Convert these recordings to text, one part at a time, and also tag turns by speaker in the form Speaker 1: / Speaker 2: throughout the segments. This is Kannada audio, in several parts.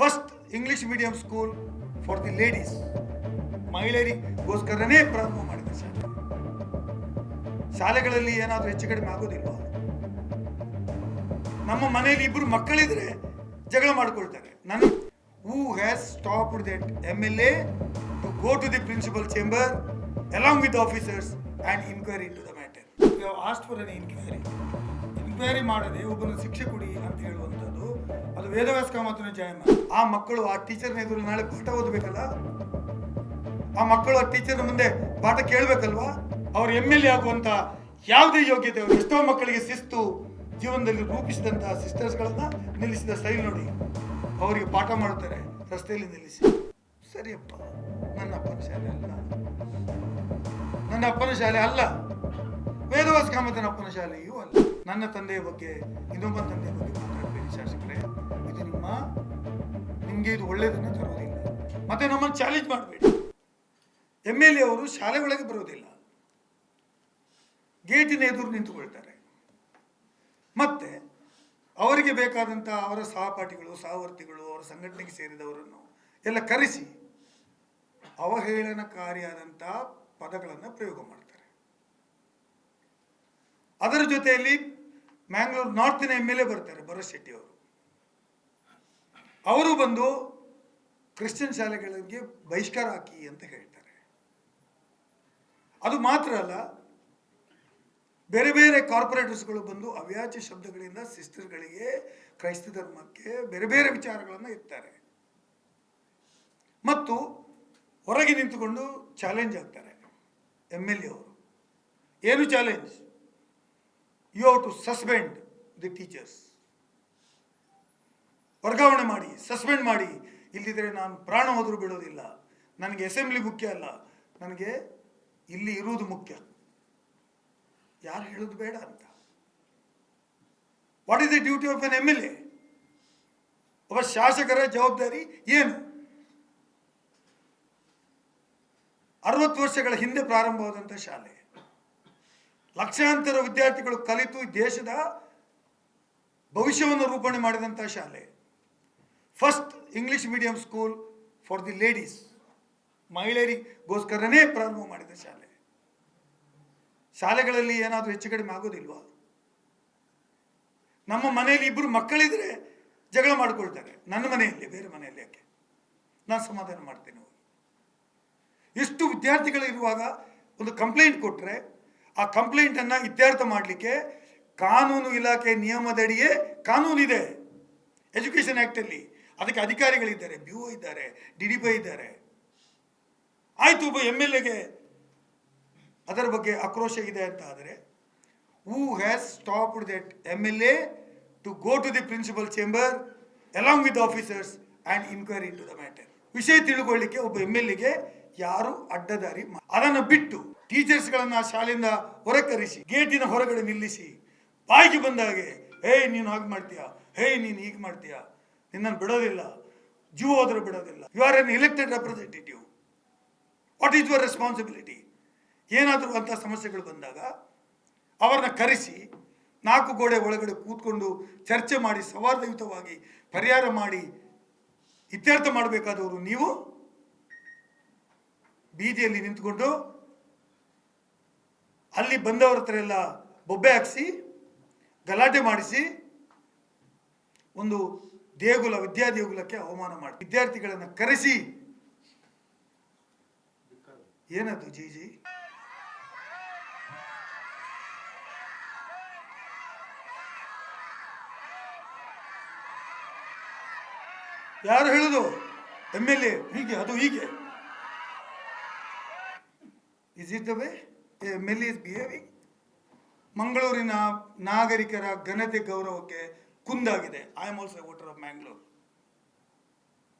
Speaker 1: First English medium school for the ladies ಮಹಿಳೆಯರಿಗೋಸ್ಕರನೇ ಪ್ರಾರಂಭ ಮಾಡಿದೆ ಸರ್. ಶಾಲೆಗಳಲ್ಲಿ ಏನಾದರೂ ಹೆಚ್ಚು ಕಡಿಮೆ ಆಗೋದಿಲ್ಲ ನಮ್ಮ ಮನೆಯಲ್ಲಿ ಇಬ್ಬರು ಮಕ್ಕಳಿದ್ರೆ ಜಗಳ ಮಾಡಿಕೊಳ್ತಾರೆ. ನನ್ನ who has stop that M L A to go to the principal chamber along with officers and inquiry to the matter asked for an inquiry inquiry ಮಾಡದೆ ಒಬ್ಬನ ಶಿಕ್ಷೆ ಕೊಡಿ ಅಂತ ಹೇಳುವಂಥದ್ದು. ಅದು ವೇದವ್ಯಾಸ ಕಾಮತನ ಜಯಮ. ಆ ಮಕ್ಕಳು, ಆ ಟೀಚರ್ನ ಎದುರು ನಾಳೆ ಪಾಠ ಓದಬೇಕಲ್ಲ? ಆ ಮಕ್ಕಳು, ಆ ಟೀಚರ್ ಮುಂದೆ ಪಾಠ ಕೇಳಬೇಕಲ್ವಾ? ಅವ್ರು ಎಂ ಎಲ್ ಎ ಆಗುವಂತ ಯಾವುದೇ ಯೋಗ್ಯತೆ, ಅವರು ಎಷ್ಟೋ ಮಕ್ಕಳಿಗೆ ಶಿಸ್ತು ಜೀವನದಲ್ಲಿ ರೂಪಿಸಿದಂತಹ ಸಿಸ್ಟರ್ಸ್ಗಳನ್ನ ನಿಲ್ಲಿಸಿದ ಸ್ಟೈಲ್ ನೋಡಿ. ಅವರಿಗೆ ಪಾಠ ಮಾಡುತ್ತಾರೆ, ರಸ್ತೆಯಲ್ಲಿ ನಿಲ್ಲಿಸಿ. ಸರಿಯಪ್ಪ, ನನ್ನ ಅಪ್ಪನ ಶಾಲೆ ಅಲ್ಲ. ನನ್ನ ಅಪ್ಪನ ಶಾಲೆ ಅಲ್ಲ. ವೇದವಾಸ ಕಾಮತನ ಅಪ್ಪನ ಶಾಲೆಯೂ ಅಲ್ಲ. ನನ್ನ ತಂದೆಯ ಬಗ್ಗೆ, ಇನ್ನೊಬ್ಬ ತಂದೆಯ ಬಗ್ಗೆ ಮಾತಾಡಬೇಡಿ ಶಾಸಕರೇ. ಇದು ನಿಮ್ಮ, ನಿಮಗೆ ಇದು ಒಳ್ಳೆಯದನ್ನು ತರುವುದಿಲ್ಲ. ಮತ್ತೆ ನಮ್ಮನ್ನು ಚಾಲೆಂಜ್ ಮಾಡಬೇಡಿ. ಎಂ ಎಲ್ ಎ ಅವರು ಶಾಲೆ ಒಳಗೆ ಬರೋದಿಲ್ಲ ಗೇಟಿನ ಎದುರು ನಿಂತುಕೊಳ್ತಾರೆ. ಮತ್ತೆ, ಅವರಿಗೆ ಬೇಕಾದಂಥ ಅವರ ಸಹಪಾಠಿಗಳು, ಸಹವರ್ತಿಗಳು, ಅವರ ಸಂಘಟನೆಗೆ ಸೇರಿದವರನ್ನು ಎಲ್ಲ ಕರೆಸಿ ಅವಹೇಳನಕಾರಿಯಾದಂಥ ಪದಗಳನ್ನು ಪ್ರಯೋಗ ಮಾಡ್ತಾರೆ. ಅದರ ಜೊತೆಯಲ್ಲಿ ಮ್ಯಾಂಗ್ಳೂರು ನಾರ್ತಿನ ಎಂ ಎಲ್ ಎ ಬರ್ತಾರೆ, ಭರತ್ ಶೆಟ್ಟಿ ಅವರು. ಅವರು ಬಂದು ಕ್ರಿಶ್ಚಿಯನ್ ಶಾಲೆಗಳಿಗೆ ಬಹಿಷ್ಕಾರ ಹಾಕಿ ಅಂತ ಹೇಳ್ತಾರೆ. ಅದು ಮಾತ್ರ ಅಲ್ಲ, ಬೇರೆ ಬೇರೆ ಕಾರ್ಪೊರೇಟರ್ಸ್ಗಳು ಬಂದು ಅವ್ಯಾಜ್ಯ ಶಬ್ದಗಳಿಂದ ಸಿಸ್ಟರ್ಗಳಿಗೆ ಕ್ರೈಸ್ತ ಧರ್ಮಕ್ಕೆ ಬೇರೆ ಬೇರೆ ವಿಚಾರಗಳನ್ನು ಇರ್ತಾರೆ ಮತ್ತು ಹೊರಗೆ ನಿಂತುಕೊಂಡು ಚಾಲೆಂಜ್ ಆಗ್ತಾರೆ ಎಂ ಎಲ್ ಎ ಅವರು. ಏನು challenge? You have to suspend the teachers ವರ್ಗಾವಣೆ ಮಾಡಿ ಸಸ್ಪೆಂಡ್ ಮಾಡಿ. ಇಲ್ಲಿದ್ರೆ ನಾನು ಪ್ರಾಣ ಹೋದರೂ ಬಿಡೋದಿಲ್ಲ. ನನಗೆ ಅಸೆಂಬ್ಲಿ ಮುಖ್ಯ ಅಲ್ಲ. ನನಗೆ ಇಲ್ಲಿ ಇರುವುದು ಮುಖ್ಯ. ಯಾರು ಹೇಳೋದು ಬೇಡ ಅಂತ. What is the duty of an M L A ಒಬ್ಬ ಶಾಸಕರ ಜವಾಬ್ದಾರಿ ಏನು? ಅರವತ್ತು ವರ್ಷಗಳ ಹಿಂದೆ ಪ್ರಾರಂಭವಾದಂಥ ಶಾಲೆ. ಲಕ್ಷಾಂತರ ವಿದ್ಯಾರ್ಥಿಗಳು ಕಲಿತು ದೇಶದ ಭವಿಷ್ಯವನ್ನು ರೂಪಣೆ ಮಾಡಿದಂಥ ಶಾಲೆ. First English medium school for the ladies ಮಹಿಳೆಯರಿಗೋಸ್ಕರನೇ ಪ್ರಾರಂಭ ಮಾಡಿದ ಶಾಲೆ. ಶಾಲೆಗಳಲ್ಲಿ ಏನಾದರೂ ಹೆಚ್ಚು ಕಡಿಮೆ ಆಗೋದಿಲ್ವಾ? ನಮ್ಮ ಮನೆಯಲ್ಲಿ ಇಬ್ಬರು ಮಕ್ಕಳಿದ್ರೆ ಜಗಳ ಮಾಡಿಕೊಳ್ತಾರೆ. ನನ್ನ ಮನೆಯಲ್ಲಿ, ಬೇರೆ ಮನೆಯಲ್ಲಿ ಯಾಕೆ? ನಾನು ಸಮಾಧಾನ ಮಾಡ್ತೇನೆ ಇಷ್ಟು ವಿದ್ಯಾರ್ಥಿಗಳು ಇರುವಾಗ ಒಂದು ಕಂಪ್ಲೇಂಟ್ ಕೊಟ್ಟರೆ ಆ ಕಂಪ್ಲೇಂಟನ್ನು ಇತ್ಯರ್ಥ ಮಾಡಲಿಕ್ಕೆ ಕಾನೂನು ಇಲಾಖೆ ನಿಯಮದಡಿಯೇ ಕಾನೂನಿದೆ ಎಜುಕೇಷನ್ ಆ್ಯಕ್ಟಲ್ಲಿ ಅದಕ್ಕೆ ಅಧಿಕಾರಿಗಳಿದ್ದಾರೆ ಬಿ ಓ ಇದ್ದಾರೆ ಡಿ ಡಿ ಪೈ ಇದ್ದಾರೆ. ಆಯಿತು, ಒಬ್ಬ ಎಂ ಎಲ್ ಎಗೆ ಅದರ ಬಗ್ಗೆ ಆಕ್ರೋಶ ಇದೆ ಅಂತ ಆದರೆ who has stopped that M L A to go to the principal chamber along with officers and inquiry to the matter ವಿಷಯ ತಿಳ್ಕೊಳ್ಳಿಕ್ಕೆ ಒಬ್ಬ ಎಂ ಎಲ್ ಎಗೆ ಯಾರು ಅಡ್ಡದಾರಿ ಅದನ್ನು ಬಿಟ್ಟು ಟೀಚರ್ಸ್ಗಳನ್ನ ಆ ಶಾಲೆಯಿಂದ ಹೊರಕರಿಸಿ, ಗೇಟಿನ ಹೊರಗಡೆ ನಿಲ್ಲಿಸಿ, ಬಾಯಿಗೆ ಬಂದಾಗೆ ಹೇಯ್, ನೀನು ಹಾಗೆ ಮಾಡ್ತೀಯಾ? ಹೇಯ್, ನೀನು ಹೀಗೆ ಮಾಡ್ತೀಯಾ? ನಿನ್ನನ್ನು ಬಿಡೋದಿಲ್ಲ, ಜೀವ ಹೋದ್ರೆ ಬಿಡೋದಿಲ್ಲ. You are an elected representative what is your responsibility ಏನಾದರೂ ಅಂತ ಸಮಸ್ಯೆಗಳು ಬಂದಾಗ ಅವರನ್ನ ಕರೆಸಿ, ನಾಲ್ಕು ಗೋಡೆ ಒಳಗಡೆ ಕೂತ್ಕೊಂಡು ಚರ್ಚೆ ಮಾಡಿ, ಸೌಹಾರ್ದಯುತವಾಗಿ ಪರಿಹಾರ ಮಾಡಿ, ಇತ್ಯರ್ಥ ಮಾಡಬೇಕಾದವರು ನೀವು ಬೀದಿಯಲ್ಲಿ ನಿಂತ್ಕೊಂಡು ಅಲ್ಲಿ ಬಂದವರ ಹತ್ರ ಎಲ್ಲ ಬೊಬ್ಬೆ ಹಾಕಿಸಿ, ಗಲಾಟೆ ಮಾಡಿಸಿ, ಒಂದು ದೇಗುಲ, ವಿದ್ಯಾದೇಗುಲಕ್ಕೆ ಅವಮಾನ ಮಾಡಿ, ವಿದ್ಯಾರ್ಥಿಗಳನ್ನು ಕರೆಸಿ. ಏನದು ಜಿ ಜಿ ಯಾರು ಹೇಳುದು? ಎಂ ಎಲ್ ಎ, ಹೀಗೆ, ಅದು ಹೀಗೆ. Is it the way M L is behaving ಮಂಗಳೂರಿನ ನಾಗರಿಕರ ಘನತೆ ಗೌರವಕ್ಕೆ ಕುಂದಾಗಿದೆ. I am also voter of Mangalore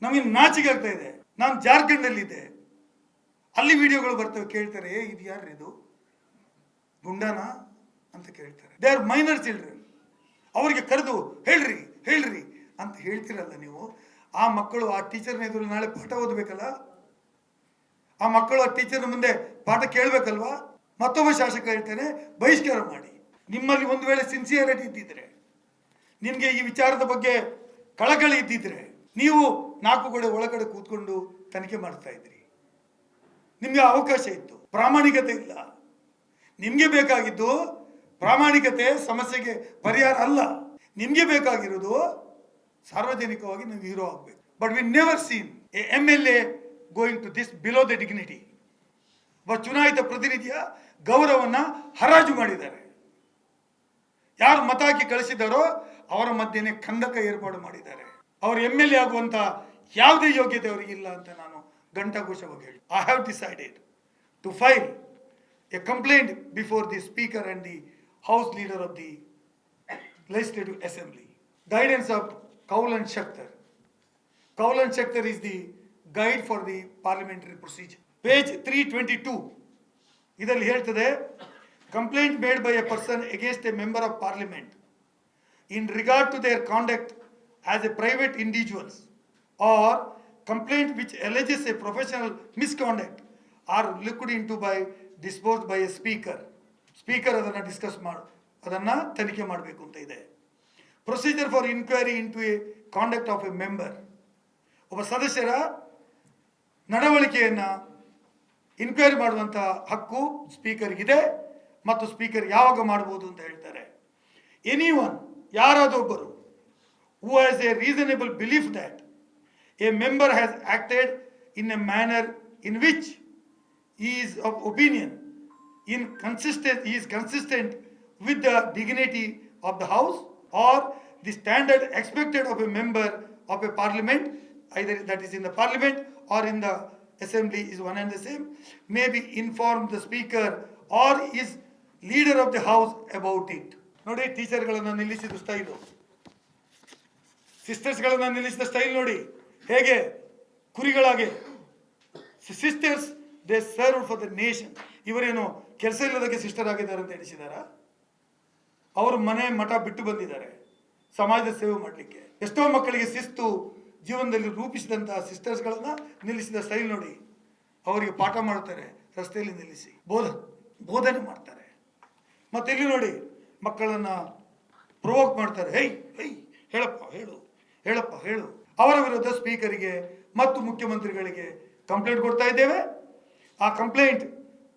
Speaker 1: ನಮಗೆ ನಾಚಿಕೆ ಆಗ್ತಾ ಇದೆ. ನಾನು ಜಾರ್ಖಂಡಲ್ಲಿದ್ದೆ. ಅಲ್ಲಿ ವಿಡಿಯೋಗಳು ಬರ್ತವೆ. ಕೇಳ್ತಾರೆ "ಏ, ಇದು ಯಾರು ಇದು? ಗುಂಡಾನ? ಅಂತ ಕೇಳ್ತಾರೆ. ದೇ ಆರ್ ಮೈನರ್ ಚಿಲ್ಡ್ರನ್ ಅವರಿಗೆ ಕರೆದು ಹೇಳ್ರಿ ಹೇಳ್ರಿ. ಅಂತ ಹೇಳ್ತಿರಲ್ಲ ನೀವು. ಆ ಮಕ್ಕಳು ಆ ಟೀಚರ್ನ ಎದುರು ನಾಳೆ ಪಾಠ ಓದಬೇಕಲ್ಲ? ಆ ಮಕ್ಕಳು ಆ ಟೀಚರ್ನ ಮುಂದೆ ಪಾಠ ಕೇಳಬೇಕಲ್ವಾ? ಮತ್ತೊಬ್ಬ ಶಾಸಕ ಹೇಳ್ತೇನೆ, ಬಹಿಷ್ಕಾರ ಮಾಡಿ. ನಿಮ್ಮಲ್ಲಿ ಒಂದು ವೇಳೆ ಸಿನ್ಸಿಯರಿಟಿ ಇದ್ದಿದ್ರೆ, ನಿಮಗೆ ಈ ವಿಚಾರದ ಬಗ್ಗೆ ಕಳಕಳಿ ಇದ್ದಿದ್ರೆ, ನೀವು ನಾಲ್ಕು ಕಡೆ ಒಳಗಡೆ ಕೂತ್ಕೊಂಡು ತನಿಖೆ ಮಾಡ್ತಾ ಇದ್ರಿ. ನಿಮಗೆ ಅವಕಾಶ ಇತ್ತು, ಪ್ರಾಮಾಣಿಕತೆ ಇಲ್ಲ. ನಿಮಗೆ ಬೇಕಾಗಿದ್ದು ಪ್ರಾಮಾಣಿಕತೆ, ಸಮಸ್ಯೆಗೆ ಪರಿಹಾರ ಅಲ್ಲ. ನಿಮಗೆ ಬೇಕಾಗಿರೋದು ಸಾರ್ವಜನಿಕವಾಗಿ ನೀವು ಹೀರೋ ಆಗಬೇಕು. But we never seen a M L A going to this below the dignity ಒಬ್ಬ ಚುನಾಯಿತ ಪ್ರತಿನಿಧಿಯ ಗೌರವವನ್ನು ಹರಾಜು ಮಾಡಿದ್ದಾರೆ. ಯಾರು ಮತ ಹಾಕಿ ಕಳಿಸಿದಾರೋ ಅವರ ಮಧ್ಯೆನೆ ಖಂಡಕ ಏರ್ಪಾಡು ಮಾಡಿದ್ದಾರೆ. ಅವರು ಎಂ ಎಲ್ ಎ ಆಗುವಂತ ಯಾವುದೇ ಯೋಗ್ಯತೆ ಅವರಿಗೆ ಇಲ್ಲ ಅಂತ ನಾನು ಘಂಟಾಘೋಷವಾಗಿ ಹೇಳಿ I have decided to file a complaint before the speaker and the house leader of the legislative assembly guidance of Kaul and Shakdher Kaul and Shakdher is the guide for the parliamentary procedure. Page 322. ಇದರಲ್ಲಿ ಹೇಳ್ತದೆ complaint made by a person against a member of parliament in regard to their conduct as a private individuals or complaint which alleges a professional misconduct or liquid in to by disposed by a speaker speaker ಅದನ್ನು ಡಿಸ್ಕಸ್ ಮಾಡಿ, ಅದನ್ನು ತನಿಖೆ ಮಾಡಬೇಕು ಅಂತ ಇದೆ procedure for inquiry into a conduct of a member ಒಬ್ಬ ಸದಸ್ಯರ ನಡವಳಿಕೆಯನ್ನು ಇನ್ಕ್ವೈರಿ ಮಾಡುವಂಥ ಹಕ್ಕು ಸ್ಪೀಕರ್ಗಿದೆ ಮತ್ತು ಸ್ಪೀಕರ್ ಯಾವಾಗ ಮಾಡ್ಬೋದು ಅಂತ ಹೇಳ್ತಾರೆ. Any one ಯಾರಾದೊಬ್ಬರು who has a reasonable belief that a member has acted in a manner in which is of opinion inconsistent is consistent with the dignity of the house or the standard expected of a member of a parliament either that is in the parliament or in the assembly is one and the same, may be inform the speaker or is leader of the house about it. ನೋಡಿ ಟೀಚರ್ಗಳನ್ನು ನಿಲ್ಲಿಸಿದ ಸ್ಟೈಲು ಸಿಸ್ಟರ್ಸ್ಗಳನ್ನು ನಿಲ್ಲಿಸಿದ ಸ್ಟೈಲ್ ನೋಡಿ. ಹೇಗೆ? ಕುರಿಗಳಾಗೆ. Sisters they serve for the nation ಇವರೇನು ಕೆಲಸ ಇಲ್ಲದಕ್ಕೆ ಸಿಸ್ಟರ್ ಆಗಿದ್ದಾರೆ ಅಂತ ಎಣಿಸಿದಾರ? ಅವರು ಮನೆ ಮಠ ಬಿಟ್ಟು ಬಂದಿದ್ದಾರೆ. ಸಮಾಜದ ಸೇವೆ ಮಾಡಲಿಕ್ಕೆ. ಎಷ್ಟೋ ಮಕ್ಕಳಿಗೆ ಶಿಸ್ತು ಜೀವನದಲ್ಲಿ ರೂಪಿಸಿದಂತಹ ಸಿಸ್ಟರ್ಸ್ಗಳನ್ನ ನಿಲ್ಲಿಸಿದ ಸ್ಟೈಲ್ ನೋಡಿ. ಅವರಿಗೆ ಪಾಠ ಮಾಡ್ತಾರೆ ರಸ್ತೆಯಲ್ಲಿ ನಿಲ್ಲಿಸಿ. ಬೋಧ, ಬೋಧನೆ ಮಾಡ್ತಾರೆ. ಮತ್ತೆ ಇಲ್ಲಿ ನೋಡಿ, ಮಕ್ಕಳನ್ನ ಪ್ರೊವೋಕ್ ಮಾಡ್ತಾರೆ. ಹೇಯ್ ಹೇಯ್, ಹೇಳಪ್ಪ, ಹೇಳು ಹೇಳಪ್ಪ, ಹೇಳು. ಅವರ ವಿರುದ್ಧ ಸ್ಪೀಕರಿಗೆ ಮತ್ತು ಮುಖ್ಯಮಂತ್ರಿಗಳಿಗೆ ಕಂಪ್ಲೇಂಟ್ ಕೊಡ್ತಾ ಇದ್ದೇವೆ. ಆ ಕಂಪ್ಲೇಂಟ್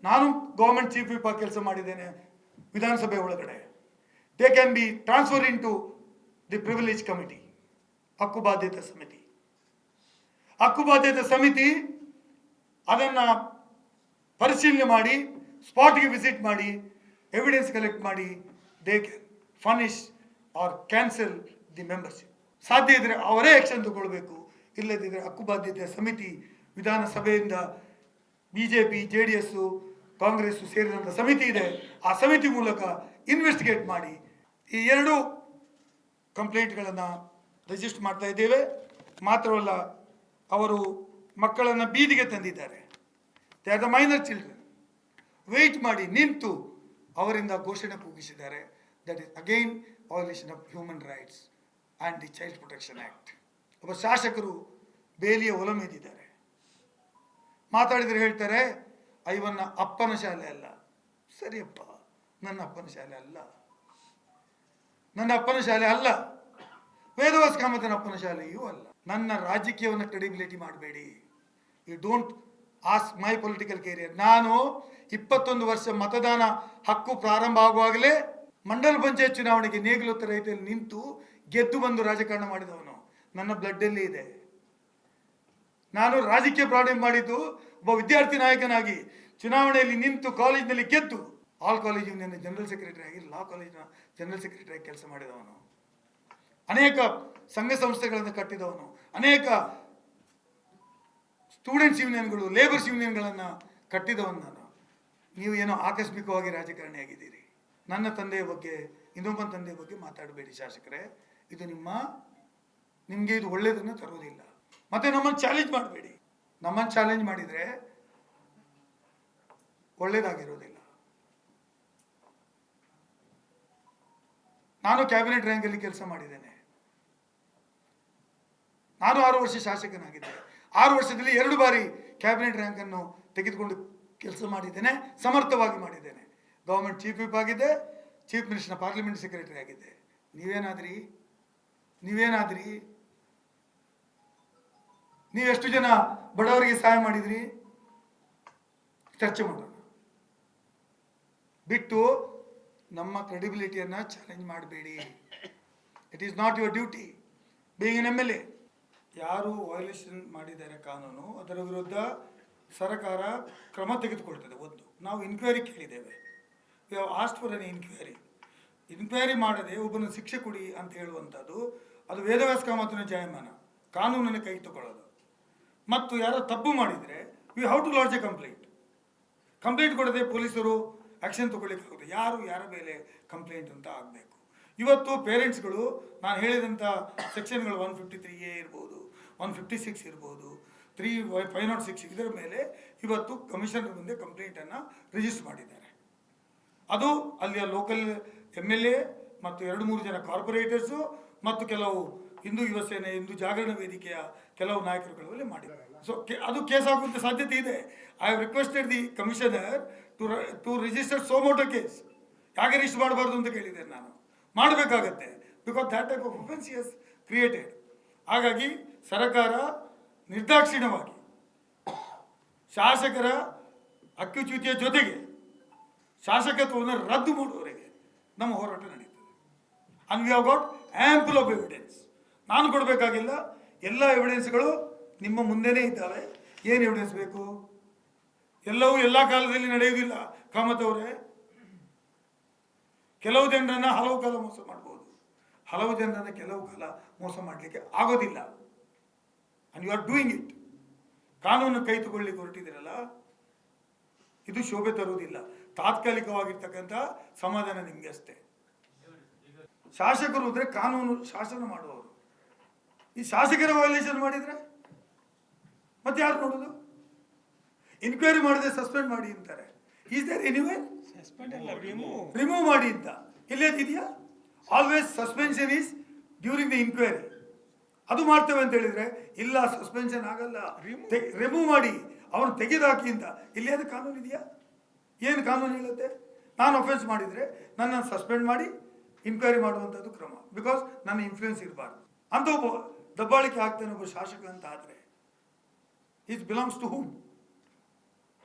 Speaker 1: ನಾನು ಗೌರ್ಮೆಂಟ್ ಚೀಫ್ ವಿಪ್ ಆಗಿ ಕೆಲಸ ಮಾಡಿದ್ದೇನೆ ವಿಧಾನಸಭೆ ಒಳಗಡೆ. They can be transfer in to the privilege committee ಹಕ್ಕು ಬಾಧ್ಯತೆ ಸಮಿತಿ. ಹಕ್ಕುಬಾಧ್ಯತೆ ಸಮಿತಿ ಅದನ್ನ ಪರಿಶೀಲನೆ ಮಾಡಿ, ಸ್ಪಾಟ್ಗೆ ವಿಸಿಟ್ ಮಾಡಿ ಎವಿಡೆನ್ಸ್ ಕಲೆಕ್ಟ್ ಮಾಡಿ they punish or cancel the membership ಸಾಧ್ಯ ಇದ್ರೆ ಅವರೇ ಆಕ್ಷನ್ ತಗೊಳ್ಬೇಕು. ಇಲ್ಲದಿದ್ದರೆ ಹಕ್ಕುಬಾಧ್ಯತೆ ಸಮಿತಿ ವಿಧಾನಸಭೆಯಿಂದ B J P J D S Congress ಸೇರಿದಂಥ ಸಮಿತಿ ಇದೆ. ಆ ಸಮಿತಿ ಮೂಲಕ ಇನ್ವೆಸ್ಟಿಗೇಟ್ ಮಾಡಿ ಈ ಎರಡು ಕಂಪ್ಲೇಂಟ್ಗಳನ್ನು ರಿಜಿಸ್ಟರ್ ಮಾಡ್ತಾ ಇದ್ದೇವೆ. ಮಾತ್ರವಲ್ಲ, ಅವರು ಮಕ್ಕಳನ್ನು ಬೀದಿಗೆ ತಂದಿದ್ದಾರೆ. They are the minor children wait ಮಾಡಿ ನಿಂತು ಅವರಿಂದ ಘೋಷಣೆ ಕೂಗಿಸಿದ್ದಾರೆ. That is again violation of human rights and the child protection act ಒಬ್ಬ ಶಾಸಕರು ಬೇಲಿಯ ಒಲಮೆದಿದ್ದಾರೆ ಮಾತಾಡಿದರೆ ಹೇಳ್ತಾರೆ ಐವನ್ನ ಅಪ್ಪನ ಶಾಲೆ ಅಲ್ಲ. ಸರಿಯಪ್ಪ, ನನ್ನ ಅಪ್ಪನ ಶಾಲೆ ಅಲ್ಲ. ನನ್ನ ಅಪ್ಪನ ಶಾಲೆ ಅಲ್ಲ. ವೇದವಾಸ್ ಕಾಮತನ ಅಪ್ಪನ ಶಾಲೆಯೂ ಅಲ್ಲ. ನನ್ನ ರಾಜಕೀಯವನ್ನು ಕ್ರೆಡಿಬಿಲಿಟಿ ಮಾಡಬೇಡಿ. You don't as my political career ನಾನು ಇಪ್ಪತ್ತೊಂದು ವರ್ಷ ಮತದಾನ ಹಕ್ಕು ಪ್ರಾರಂಭ ಆಗುವಾಗಲೇ ಮಂಡಲ ಪಂಚಾಯತ್ ಚುನಾವಣೆಗೆ ನೇಗಿಲುತ್ತ ರೈತರಲ್ಲಿ ನಿಂತು ಗೆದ್ದು ಬಂದು ರಾಜಕಾರಣ ಮಾಡಿದವನು. ನನ್ನ ಬ್ಲಡ್ಡಲ್ಲಿ ಇದೆ. ನಾನು ರಾಜಕೀಯ ಪ್ರಾರಂಭ ಮಾಡಿದ್ದು ಒಬ್ಬ ವಿದ್ಯಾರ್ಥಿ ನಾಯಕನಾಗಿ ಚುನಾವಣೆಯಲ್ಲಿ ನಿಂತು ಕಾಲೇಜಿನಲ್ಲಿ ಗೆದ್ದು ಆಲ್ ಕಾಲೇಜಿನ ಜನರಲ್ ಸೆಕ್ರೆಟರಿ ಆಗಿ ಲಾ ಕಾಲೇಜಿನ ಜನರಲ್ ಸೆಕ್ರೆಟರಿ ಆಗಿ ಕೆಲಸ ಮಾಡಿದವನು. ಅನೇಕ ಸಂಘ ಸಂಸ್ಥೆಗಳನ್ನು ಕಟ್ಟಿದವನು, ಅನೇಕ ಸ್ಟೂಡೆಂಟ್ಸ್ ಯೂನಿಯನ್ಗಳು ಲೇಬರ್ಸ್ ಯೂನಿಯನ್ಗಳನ್ನು ಕಟ್ಟಿದವನು ನಾನು. ನೀವು ಏನೋ ಆಕಸ್ಮಿಕವಾಗಿ ರಾಜಕಾರಣಿ ಆಗಿದ್ದೀರಿ. ನನ್ನ ತಂದೆಯ ಬಗ್ಗೆ, ಇನ್ನೊಬ್ಬನ ತಂದೆಯ ಬಗ್ಗೆ ಮಾತಾಡಬೇಡಿ ಶಾಸಕರೇ. ಇದು ನಿಮ್ಮ, ನಿಮಗೆ ಇದು ಒಳ್ಳೆಯದನ್ನು ತರುವುದಿಲ್ಲ. ಮತ್ತೆ ನಮ್ಮನ್ನು ಚಾಲೆಂಜ್ ಮಾಡಬೇಡಿ. ನಮ್ಮನ್ನು ಚಾಲೆಂಜ್ ಮಾಡಿದರೆ ಒಳ್ಳೇದಾಗಿರೋದಿಲ್ಲ ನಾನು ಕ್ಯಾಬಿನೆಟ್ ರ್ಯಾಂಕಲ್ಲಿ ಕೆಲಸ ಮಾಡಿದ್ದೇನೆ. ನಾನು ಆರು ವರ್ಷ ಶಾಸಕನಾಗಿದ್ದೆ. ಆರು ವರ್ಷದಲ್ಲಿ ಎರಡು ಬಾರಿ ಕ್ಯಾಬಿನೆಟ್ ರ್ಯಾಂಕನ್ನು ತೆಗೆದುಕೊಂಡು ಕೆಲಸ ಮಾಡಿದ್ದೇನೆ, ಸಮರ್ಥವಾಗಿ ಮಾಡಿದ್ದೇನೆ. ಗೌರ್ಮೆಂಟ್ ಚೀಫ್ ವಿಪ್ ಆಗಿದ್ದೆ ಚೀಫ್ ಮಿನಿಸ್ಟರ್ನ ಪಾರ್ಲಿಮೆಂಟ್ ಸೆಕ್ರೆಟರಿ ಆಗಿದ್ದೆ. ನೀವೇನಾದ್ರಿ? ನೀವೇನಾದ್ರಿ? ನೀವು ಎಷ್ಟು ಜನ ಬಡವರಿಗೆ ಸಹಾಯ ಮಾಡಿದ್ರಿ? ಚರ್ಚೆ ಮಾಡೋಣ. ಬಿಟ್ಟು ನಮ್ಮ ಕ್ರೆಡಿಬಿಲಿಟಿಯನ್ನು ಚಾಲೆಂಜ್ ಮಾಡಬೇಡಿ. It is not your duty being an M L A ಯಾರು ವಯೋಲೇಷನ್ ಮಾಡಿದ್ದಾರೆ ಕಾನೂನು, ಅದರ ವಿರುದ್ಧ ಸರ್ಕಾರ ಕ್ರಮ ತೆಗೆದುಕೊಳ್ತದೆ ಒಂದು. ನಾವು ಇನ್ಕ್ವೈರಿ ಕೇಳಿದ್ದೇವೆ. We have asked for an inquiry inquiry ಮಾಡದೆ ಒಬ್ಬನ ಶಿಕ್ಷೆ ಕೊಡಿ ಅಂತ ಹೇಳುವಂಥದ್ದು, ಅದು ವೇದವ್ಯಾಸ ಕಾಮತ್ತಿನ ಜಾಯಮಾನ. ಕಾನೂನನ್ನು ಕೈ ತಗೊಳ್ಳೋದು. ಮತ್ತು ಯಾರೋ ತಪ್ಪು ಮಾಡಿದರೆ we how to lodge a complaint complaint ಕೊಡದೆ ಪೊಲೀಸರು ಆಕ್ಷನ್ ತಗೊಳ್ಳಿಕ್ಕಾಗುತ್ತೆ. ಯಾರು ಯಾರ ಮೇಲೆ ಕಂಪ್ಲೇಂಟ್ ಅಂತ ಆಗಬೇಕು. ಇವತ್ತು ಪೇರೆಂಟ್ಸ್ಗಳು, ನಾನು ಹೇಳಿದಂಥ ಸೆಕ್ಷನ್ಗಳು ಒನ್ ಫಿಫ್ಟಿ ತ್ರೀ ಎ ಇರ್ಬೋದು, ಒನ್ ಫಿಫ್ಟಿ ಸಿಕ್ಸ್ ಇರ್ಬೋದು, ತ್ರೀ ಫೈವ್ ನಾಟ್ ಸಿಕ್ಸ್ ಇದರ ಮೇಲೆ ಇವತ್ತು ಕಮಿಷನರ್ ಮುಂದೆ ಕಂಪ್ಲೇಂಟನ್ನು ರಿಜಿಸ್ಟರ್ ಮಾಡಿದ್ದಾರೆ. ಅದು ಅಲ್ಲಿಯ ಲೋಕಲ್ ಎಂ ಎಲ್ ಎ ಮತ್ತು ಎರಡು ಮೂರು ಜನ ಕಾರ್ಪೊರೇಟರ್ಸು ಮತ್ತು ಕೆಲವು ಹಿಂದೂ ಯುವ ಸೇನೆ, ಹಿಂದೂ ಜಾಗರಣ ವೇದಿಕೆಯ ಕೆಲವು ನಾಯಕರುಗಳಲ್ಲಿ ಮಾಡಿದ್ದಾರೆ. ಸೊ ಅದು ಕೇಸ್ ಆಗುವಂಥ ಸಾಧ್ಯತೆ ಇದೆ. I have requested the commissioner to to register suo motu case ಯಾಕೆ ರಿಜಿಸ್ಟರ್ ಮಾಡಬಾರ್ದು ಅಂತ ಕೇಳಿದ್ದೇನೆ ನಾನು. ಮಾಡಬೇಕಾಗತ್ತೆ. Because that type of offence is created ಹಾಗಾಗಿ ಸರ್ಕಾರ ನಿರ್ದಾಕ್ಷಿಣ್ಯವಾಗಿ ಶಾಸಕರ ಅಕ್ಕಿಚ್ಯುತಿಯ ಜೊತೆಗೆ ಶಾಸಕತ್ವವನ್ನು ರದ್ದು ಮಾಡುವವರೆಗೆ ನಮ್ಮ ಹೋರಾಟ ನಡೀತದೆ. And we have got ample of evidence ನಾನು ಕೊಡಬೇಕಾಗಿಲ್ಲ. ಎಲ್ಲ ಎವಿಡೆನ್ಸ್ಗಳು ನಿಮ್ಮ ಮುಂದೆನೇ ಇದ್ದಾವೆ. ಏನು ಎವಿಡೆನ್ಸ್ ಬೇಕು? ಎಲ್ಲವೂ ಎಲ್ಲ ಕಾಲದಲ್ಲಿ ನಡೆಯುವುದಿಲ್ಲ. ಕಾಮತ್ ಅವರೇ, ಕೆಲವು ಜನರನ್ನ ಹಲವು ಕಾಲ ಮೋಸ ಮಾಡ್ಬೋದು. ಹಲವು ಜನರನ್ನ ಕೆಲವು ಕಾಲ ಮೋಸ ಮಾಡಲಿಕ್ಕೆ ಆಗೋದಿಲ್ಲ. And you are doing it ಕಾನೂನು ಕೈ ತಗೊಳ್ಳಿಕ್ಕೆ ಹೊರಟಿದ್ದೀರಲ್ಲ, ಇದು ಶೋಭೆ ತರುವುದಿಲ್ಲ. ತಾತ್ಕಾಲಿಕವಾಗಿರ್ತಕ್ಕಂಥ ಸಮಾಧಾನ ನಿಮಗೆ ಅಷ್ಟೇ. ಶಾಸಕರು ಅಂದ್ರೆ ಕಾನೂನು ಶಾಸನ ಮಾಡುವವರು. ಈ ಶಾಸಕರ ವಯಲೇಷನ್ ಮಾಡಿದ್ರೆ ಮತ್ತೆ ಯಾರು ನೋಡುದು? ಇನ್ಕ್ವೈರಿ ಮಾಡದೆ ಸಸ್ಪೆಂಡ್ ಮಾಡಿ ಅಂತಾರೆ. ಈಸ್ ದೇರ್ ಎನಿವೇ ರಿಮೂವ್ ಮಾಡಿ ಅಂತ. ಇಲ್ಲೇದಿದೆಯಾ always suspension is during the inquiry ಅದು ಮಾಡ್ತೇವೆ ಅಂತ ಹೇಳಿದ್ರೆ ಇಲ್ಲ ಸಸ್ಪೆನ್ಷನ್ ಆಗಲ್ಲ. ರಿಮೂವ್ ಮಾಡಿ. ಅವನು ತೆಗೆದಾಕಿ ಅಂತ. ಇಲ್ಲಿ ಅದು ಕಾನೂನು ಇದೆಯಾ? ಏನು ಕಾನೂನು ಹೇಳುತ್ತೆ ನಾನು ಅಫೆನ್ಸ್ ಮಾಡಿದರೆ ನನ್ನನ್ನು ಸಸ್ಪೆಂಡ್ ಮಾಡಿ ಇನ್ಕ್ವೈರಿ ಮಾಡುವಂಥದ್ದು ಕ್ರಮ. ಬಿಕಾಸ್ ನನ್ನ ಇನ್ಫ್ಲೂಯೆನ್ಸ್ ಇರಬಾರ್ದು. ಅಂತ ಒಬ್ಬ ದಬ್ಬಾಳಿಕೆ ಆಗ್ತಾನೆ ಒಬ್ಬ ಶಾಸಕ ಅಂತ ಆದರೆ ಇಟ್ ಬಿಲಾಂಗ್ಸ್ ಟು ಹೂಮ್